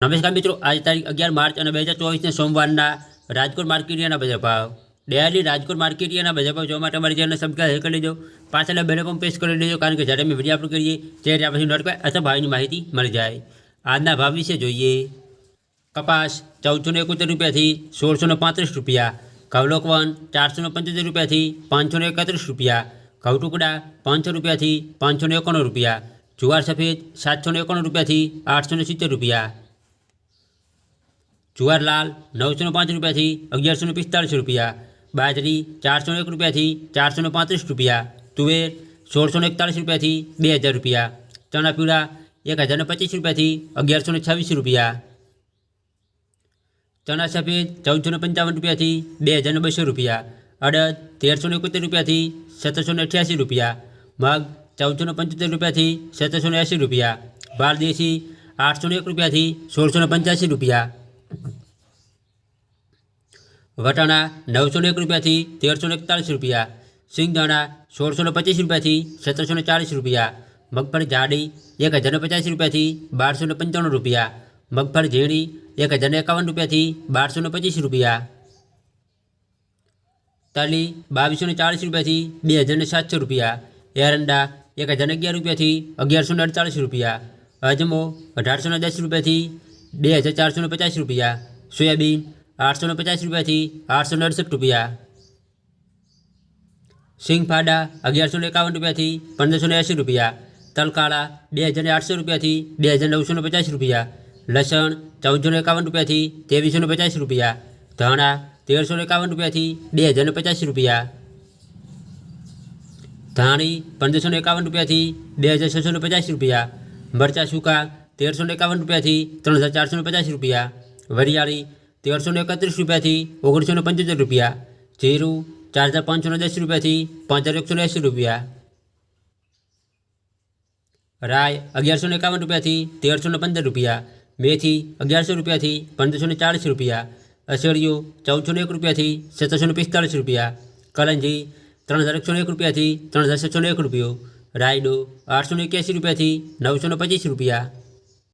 નમસ્કાર મિત્રો આજે તારીખ અગિયાર માર્ચ અને બે હજાર ચોવીસને સોમવારના રાજકોટ માર્કેટિયાના બજાર ભાવ ડેલી રાજકોટ માર્કેટિયાના બજાર ભાવ જોવા માટે અમારી ચેનલ સબસ્ક્રાઈબ કરી લેજો પાછળ બેલ પણ પ્રેસ કરી લેજો કારણ કે જ્યારે અમે વિડીયો અપલોડ કરીએ ત્યારે ત્યાં પછી નોટિફાઈ અથવા ભાવની માહિતી મળી જાય આજના ભાવ વિશે જોઈએ કપાસ ચૌદસો ને એકોતેર રૂપિયાથી સોળસો ને પાંત્રીસ રૂપિયા કવલોકવન ચારસો ને પંચોતેર રૂપિયાથી પાંચસો ને એકત્રીસ રૂપિયા ઘઉં ટુકડા પાંચસો રૂપિયાથી પાંચસો ને એકોણું રૂપિયા જુવાર સફેદ સાતસો ને એકોણું રૂપિયાથી આઠસો ને સિત્તેર રૂપિયા જુવાર લાલ નવસો ને પાંચ રૂપિયાથી અગિયારસો ને પિસ્તાળીસ રૂપિયા બાજરી ચારસો ને એક રૂપિયાથી ચારસો ને પાંત્રીસ રૂપિયા તુવેર સોળસો ને એકતાળીસ રૂપિયાથી બે હજાર રૂપિયા ચણા પીળા એક હજાર ને પચીસ રૂપિયાથી અગિયારસો ને છવ્વીસ રૂપિયા ચણા સફેદ ચૌદસો ને પંચાવન રૂપિયાથી બે હજાર ને બસો રૂપિયા અડદ તેરસો ને એકોતેર રૂપિયાથી સત્તરસો ને અઠ્યાસી રૂપિયા મગ ચૌદસો ને પંચોતેર રૂપિયાથી સત્તરસો ને એંસી રૂપિયા બાર દેશી આઠસો ને એક રૂપિયાથી સોળસો ને પંચ્યાસી રૂપિયા વટાણા નવસો ને એક રૂપિયાથી તેરસો ને એકતાળીસ રૂપિયા સિંગદાણા સોળસો ને પચીસ રૂપિયાથી સત્તરસો ને ચાળીસ રૂપિયા મગફળી જાડી એક હજાર ને પચાસ રૂપિયાથી બારસો ને પંચાણું રૂપિયા મગફળી ઝીણી એક હજાર ને એકાવન રૂપિયાથી બારસો ને પચીસ રૂપિયા તલી બાવીસો ને ચાળીસ રૂપિયાથી બે હજાર ને સાતસો રૂપિયા એરંડા એક હજાર ને અગિયાર રૂપિયાથી અગિયારસો ને અડતાળીસ રૂપિયા અજમો અઢારસો ને દસ રૂપિયાથી બે હજાર ચારસો ને પચાસ રૂપિયા સોયાબીન આઠસો ને પચાસ રૂપિયાથી આઠસો ને અડસઠ રૂપિયા સિંગફાડા અગિયારસો ને એકાવન રૂપિયાથી પંદરસો ને એંસી રૂપિયા તલકાળા બે હજાર ને આઠસો રૂપિયાથી બે હજાર નવસો ને પચાસ રૂપિયા લસણ ચૌદસો ને એકાવન રૂપિયાથી ત્રેવીસો ને પચાસ રૂપિયા ધાણા તેરસો ને એકાવન રૂપિયાથી બે હજાર ને પચાસ રૂપિયા ધાણી પંદરસો ને એકાવન રૂપિયાથી બે હજાર છસો ને પચાસ રૂપિયા મરચાં સૂકા તેરસો ને એકાવન રૂપિયાથી ત્રણ હજાર ચારસો ને પચાસ રૂપિયા વરિયાળી તેરસો ને એકત્રીસ રૂપિયાથી ઓગણીસો ને પંચોતેર રૂપિયા જીરું ચાર હજાર પાંચસો ને દસ રૂપિયાથી પાંચ હજાર એકસો ને એંસી રૂપિયા રાય અગિયારસો ને એકાવન રૂપિયાથી તેરસો ને પંદર રૂપિયા મેથી અગિયારસો રૂપિયાથી પંદરસો ને ચાળીસ રૂપિયા અસળિયો ચૌદસો ને એક રૂપિયાથી સત્તરસો ને પિસ્તાળીસ રૂપિયા કલંજી ત્રણ હજાર એકસો ને એક રૂપિયાથી ત્રણ હજાર છસો ને એક રૂપિયો રાયડો આઠસો ને એક્યાસી રૂપિયાથી નવસો ને પચીસ રૂપિયા